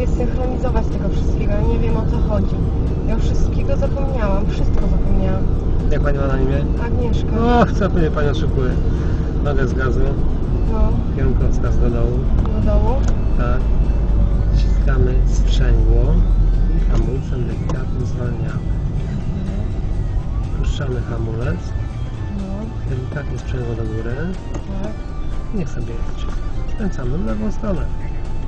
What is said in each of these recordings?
lepiej synchronizować tego wszystkiego. Ja nie wiem o co chodzi. Ja wszystkiego zapomniałam, wszystko zapomniałam. Jak pani ma na imię? Agnieszka. Och, co mnie pani oszukuje? Nogę no. z gazu, No, kierunkowskaz do dołu, do dołu. tak. Ściskamy sprzęgło i hamulcem delikatnie zwalniamy. Puszczamy hamulec, No, delikatnie sprzęgło do góry. tak. Niech sobie jest. Skręcamy w lewą stronę.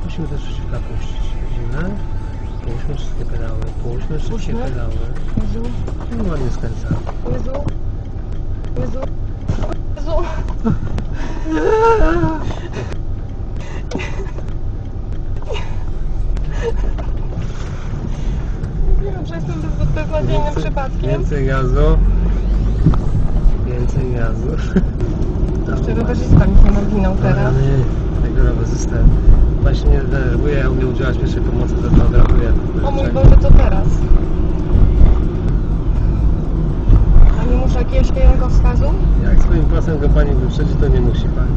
Musimy też przeciwka puścić. Widzimy? Puśćmy wszystkie pedały, puśćmy wszystkie Puśćmy. pedały. Jezu, I ładnie skręcamy. Jezu, Jezu, Jezu. Wiem, że jestem bez- beznadziejnym przypadkiem. więcej gazu. Więcej gazu. Jeszcze rowerzysta mi się nawinął teraz. Nie, tego rowerzysta. Właśnie nie denerwuję, ja umiem udzielać pierwszej pomocy, to to odrachuję. O mój Boże, to teraz. A nie muszę jakiegoś kierunkowskazu? Jak swoim pasem go pani wyprzedzi, to nie musi pani.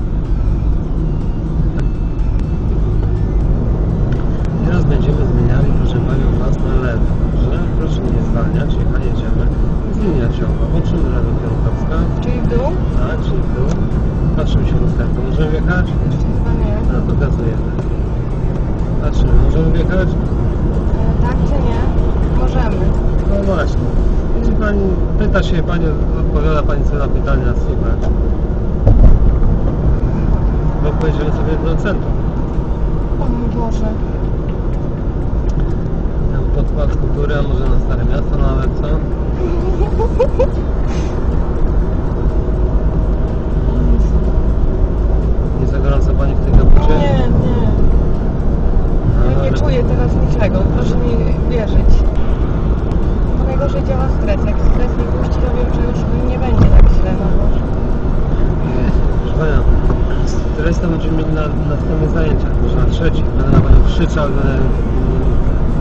Teraz będziemy zmieniali, proszę panią, pas na lewo. Dobrze? Proszę nie zwalniać, a jedziemy. Linia ciągła, łączymy lewo kierunkowska. Czyli w dół? Tak, czyli w dół. Patrzymy się lusterko. Możemy wjechać? Jeszcze chyba nie. No to gazujemy. Patrzymy, możemy wjechać? Tak czy nie? Możemy. No właśnie. Jeśli pani pyta się, pani odpowiada pani co na pytania, super. Bo pojedziemy sobie do centrum. O mój Boże. Tam podkład kultury, a może na Stare Miasto nawet, co? Nie za gorąco pani w tej kapucie? Nie, nie. No, Ja nie ale- czuję teraz niczego. Proszę mi wierzyć. To najgorzej działa stres. Jak stres nie puści, to wiem, że już nie będzie tak źle. No bo... Nie, Proszę Pana, stres to będziemy mieli na następnych zajęciach, może na trzecich. Będę na Panią krzyczał, będę mm,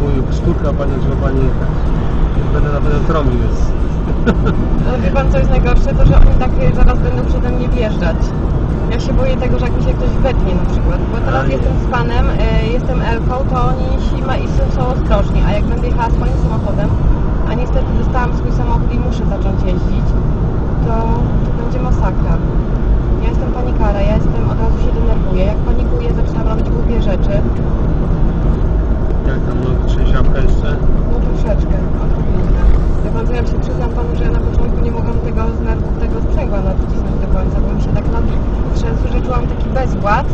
mówił, spukał Panią, żeby Pani... Będę na Panią trąbił, więc... Ale wie pan, co jest najgorsze? To, że oni tak zaraz będą przede mnie wjeżdżać. Ja się boję tego, że jak mi się ktoś wetnie na przykład. Bo teraz jestem z panem, e, jestem Elką, to oni się ma, i są, są ostrożni. A jak będę jechała swoim samochodem, a niestety dostałam swój samochód i muszę zacząć jeździć, to, to będzie masakra. Ja jestem panikara, ja jestem, od razu się denerwuję. Jak panikuję, zaczynam robić głupie rzeczy. Jak tam no, trzęsiapka jeszcze? No troszeczkę, odrobinę. Ja pan, ja się przyznam panu, że ja na początku nie mogłam tego z nerwów tego sprzęgła nacisnąć do końca, bo mi się tak trzęsło, że taki bezwład,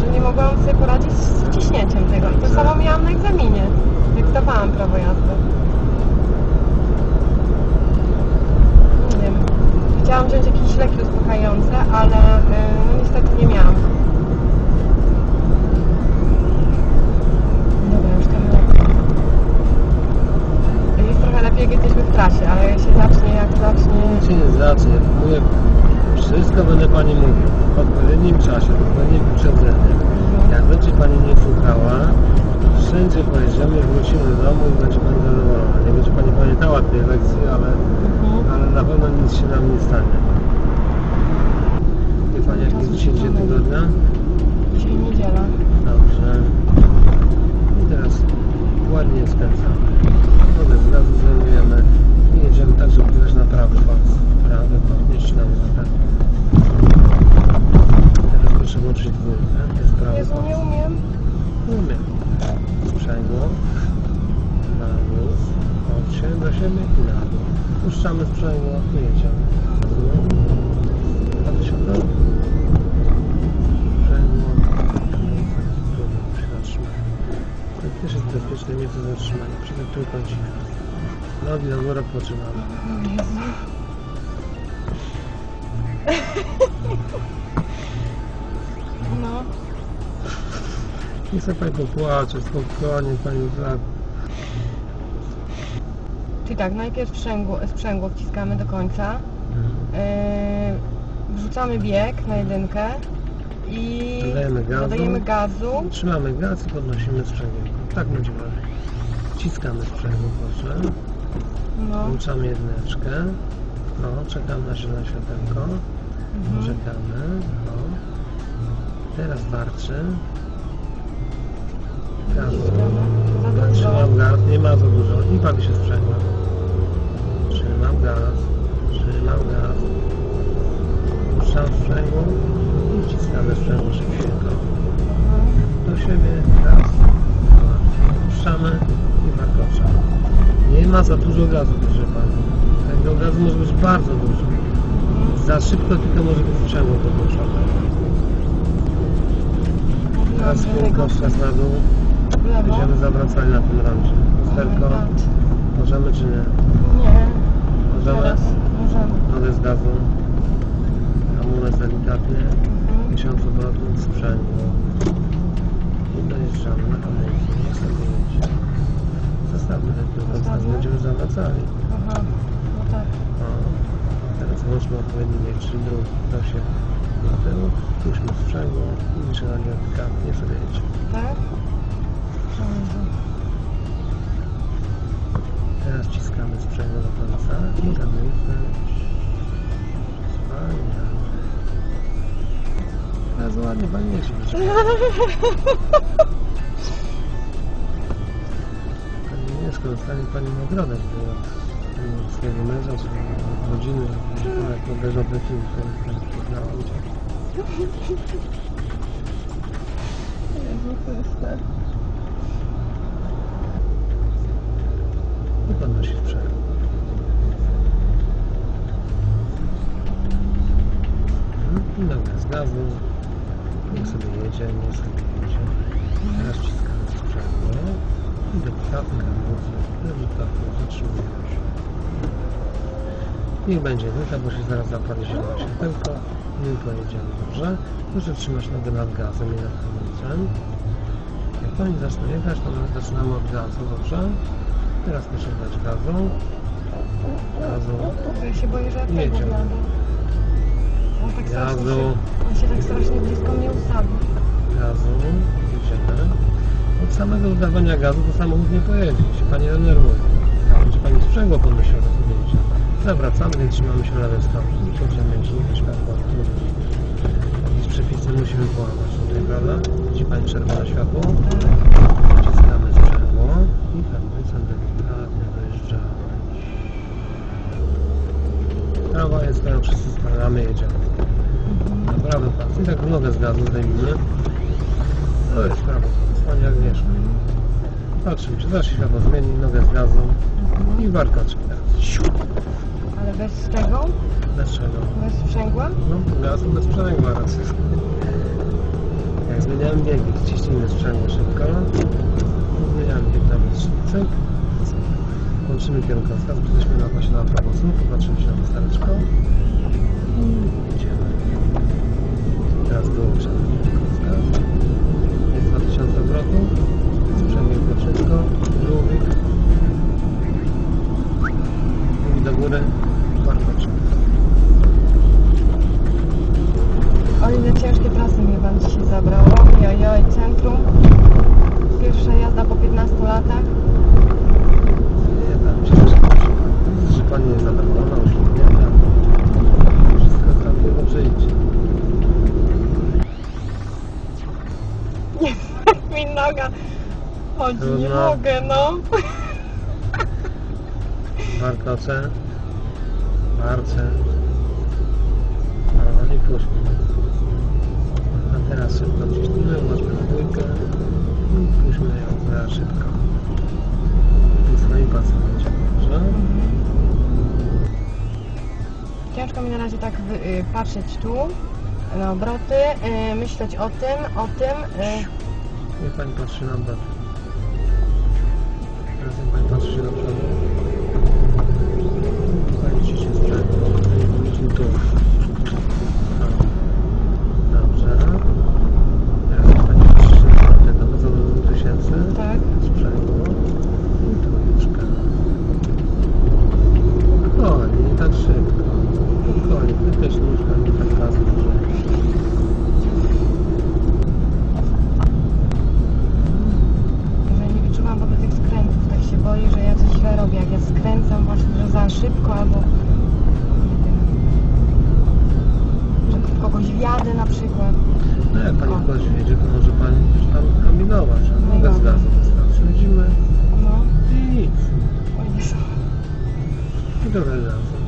że nie mogłam sobie poradzić z ciśnięciem tego. I to samo miałam na egzaminie, jak zdawałam prawo jazdy. Nie wiem. Chciałam wziąć jakieś leki uspokajające, ale yy, no niestety nie miałam. Dobra, już lepiej. Jest trochę lepiej, jak jesteśmy w trasie, ale jak się zacznie, jak zacznie... Się nie zacznie. Mówię, wszystko będę Pani mówił. W odpowiednim czasie, w odpowiednim wyprzedzeniu. Jak będzie Pani nie słuchała, wszędzie pojedziemy, wrócimy do domu i będzie Pani zadowolona. Nie będzie Pani pamiętała tej lekcji, ale, Mhm. ale na pewno nic się nam nie stanie. Wie Pani, jaki jest dzisiaj dzień tygodnia? Dzisiaj niedziela. Dobrze. I teraz ładnie skręcamy. Wodę z gazu zajmujemy i jedziemy tak, żeby na prawy nie ścinamy na prawy. Teraz proszę włączyć dwójkę. To jest prawy Jezu, nie umiem. Nie umiem. Sprzęgło. Na dół. Chodźcie do siebie i na dół. Puszczamy sprzęgło i jedziemy. To też jest bezpieczne miejsce do zatrzymania. Przy tym trójkąciku. Nogi na górę poczynamy. No, Nie chcę Pani popłacze, spokojnie Pani dla... czyli tak, najpierw sprzęgło, sprzęgło wciskamy do końca. Yy, wrzucamy bieg na jedynkę i Dodajemy gazu. dodajemy gazu. Trzymamy gaz i podnosimy sprzęgło. Tak będzie lepiej. Wciskamy sprzęgło, proszę. No, Włączamy jedyneczkę. No, czekamy na zielone światełko. mhm. Czekamy. No. Teraz warczy. Gazu. Za dużo. Trzymam gaz, nie ma za dużo. I bawi się sprzęgłem. Trzymam gaz. Trzymam gaz. Puszczam sprzęgło i wciskamy sprzęgło szybciutko. Do siebie. Dwa. Puszczamy i warkoczamy. Nie ma za dużo gazu, proszę Pani. Tego gazu może być bardzo dużo. Za szybko tylko może być sprzęgło podłączone. Teraz spółka, czas na dół. Będziemy zawracali na tym rondzie. Lusterko, możemy czy nie? Nie. Możemy? Teraz możemy. Nogę z gazu. Hamulec delikatnie. Mhm. 1000 obrotów sprzęgło. I dojeżdżamy na jedzie. Zostawmy ten Zostawmy? będziemy zawracali. Aha. Tak. O, teraz włączmy odpowiedni bieg, czyli drugi. To się na tył. Puśćmy sprzęgło i trzeba delikatnie sobie jedzie. Tak? Teraz wciskamy sprzęgło do końca i hamulce. Wspaniale. Bardzo ładnie Pani jeździ. Pani Agnieszko, dostanie Pani nagrodę od swojego męża, od rodziny, jak obejrzał ten film, który Pani poznała udział. Jezu Chryste. I podnosi sprzęgło. Mhm, nogę z gazu. Niech sobie jedzie, niech sobie jedzie. Teraz wciskamy sprzęgło. I delikatnie delikatnie zatrzymujemy się. Niech będzie dycha, bo się zaraz zapali zielone światełko. My pojedziemy, dobrze? Proszę trzymać nogę nad gazem i nad hamulcem. Jak Pani zacznie jechać, to my zaczynamy od gazu, dobrze? Teraz proszę dać gazu. Gazu. Ja się boję, że ja tego Jedziemy. jadę. On tak Gazu. się, on się tak strasznie blisko mnie ustawi. Gazu. Jedziemy. Od samego udawania gazu to samochód nie pojedzie. Się Pani denerwuje. A Będzie Pani sprzęgło podnosiła do podjęcia. Zawracamy, więc trzymamy się lewej strony. I będziemy mieć nie światło. Jakieś przepisy musimy połamać tutaj, prawda? Widzi Pani czerwone światło? Wciskamy sprzęgło i hamulcem delikatnie dojeżdżamy. Prawa jest, teraz wszyscy spadamy, jedziemy. Naprawdę pan. I tak nogę z gazu zdejmijmy. To jest prawo. Pani Agnieszka. Patrzymy, czy się światło zmieni, nogę z gazu i. Siu. Ale bez tego? Bez czego? Bez sprzęgła? No, gazu bez sprzęgła raz. Jak zmieniałem biegi, ściśnijmy sprzęgło szybko. Zmieniamy bieg na cyk. Łączymy kierunkowskaz, jesteśmy na pasie na prawosu, popatrzymy się na lustereczko. I jedziemy. Teraz wyłączamy kierunkowskaz. Chodzi, nie Trudno. mogę, no. Warkocze. Marce. No i puśćmy. A teraz szybko wciśnijmy, włączmy na dwójkę i puśćmy ją za szybko. I swoim pasem będzie, dobrze? Ciężko mi na razie tak wy, y, patrzeć tu na obroty, y, myśleć o tym, o tym. Y, Niech Pani patrzy na dół. Teraz niech Pani patrzy się do przodu. Pani ciśnie sprzęgło. Czyli tu. O. Dobrze. Teraz niech Pani patrzy się na te dochodzą do 2000. tak. Sprzęgło. I trójeczka. Spokojnie, nie tak szybko. Spokojnie, Ty też nóżka, nie tak bardzo dużo. Że nie wyczuwam w ogóle tych skrętów. Tak się boję, że ja coś źle robię. Jak ja skręcam właśnie, że za szybko albo nie wiem, że w wjadę na przykład. No jak Pani ktoś wiedzie, to może Pani już tam kombinować. a Nogę z gazu wystarczy. Widzimy No. i nic. O Jezu. I trochę gazu.